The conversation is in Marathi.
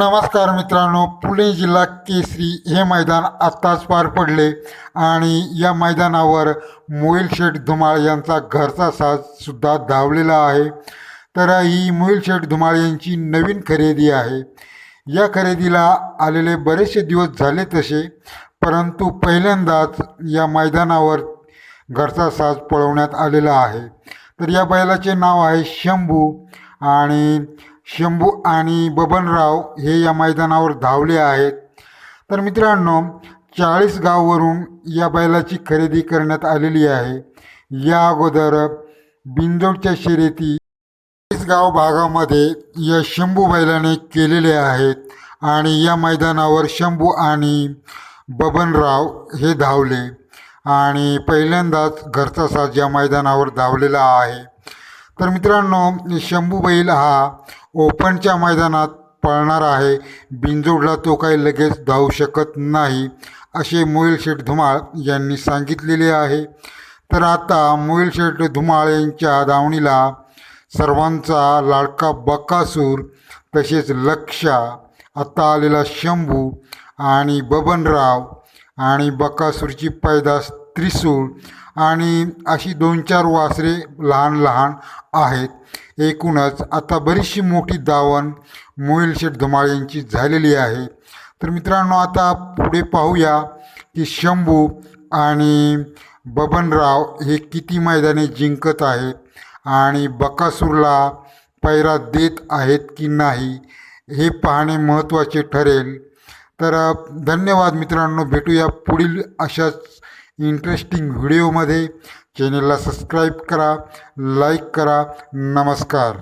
नमस्कार मित्रांनो पुणे जिल्हा केसरी हे मैदान आत्ताच पार पडले आणि या मैदानावर मोईल शेठ धुमाळ यांचा घरचा साज सुद्धा धावलेला आहे. तर ही मोईल शेठ धुमाळ यांची नवीन खरेदी आहे. या खरेदीला आलेले बरेचसे दिवस झाले तसे परंतु पहिल्यांदाच या मैदानावर घरचा साज पळवण्यात आलेला आहे. तर या बैलाचे नाव आहे शंभू आणि शंभू आणि बबनराव हे या मैदानावर धावले आहेत. तर मित्रांनो चाळीस गाववरून या बैलाची खरेदी करण्यात आलेली आहे. या अगोदर बिंदोडच्या शर्यती गाव भागामध्ये या शंभू बैलाने केलेले आहेत आणि या मैदानावर शंभू आणि बबनराव हे धावले. आणि पहिल्यांदाच घरचा साज या मैदानावर धावलेला आहे. तर मित्रांनो शंभू बैल हा ओपनच्या मैदानात पळणार आहे. बिंजोडला तो काही लगेच धावू शकत नाही असे मोहिल शेठ धुमाळ यांनी सांगितलेले आहे. तर आता मोहिल शेठ धुमाळ यांच्या दावणीला सर्वांचा लाडका बकासूर तसेच लक्षा आत्ता आलेला शंभू आणि बबनराव आणि बकासूरची पैदास त्रिसूळ आणि अशी दोन चार वासरे लहान लहान आहेत. एकूणच आता बरीचशी मोठी दावण मोहिलशेठ धुमाळ यांची झालेली आहे. तर मित्रांनो आता पुढे पाहूया की शंभू आणि बबनराव हे किती मैदाने जिंकत आहेत आणि बकासूरला पैरा देत आहेत की नाही हे पाहणे महत्त्वाचे ठरेल. तर धन्यवाद मित्रांनो भेटूया पुढील अशाच इंटरेस्टिंग व्हिडिओमध्ये चॅनलला सबस्क्राईब करा लाईक करा नमस्कार.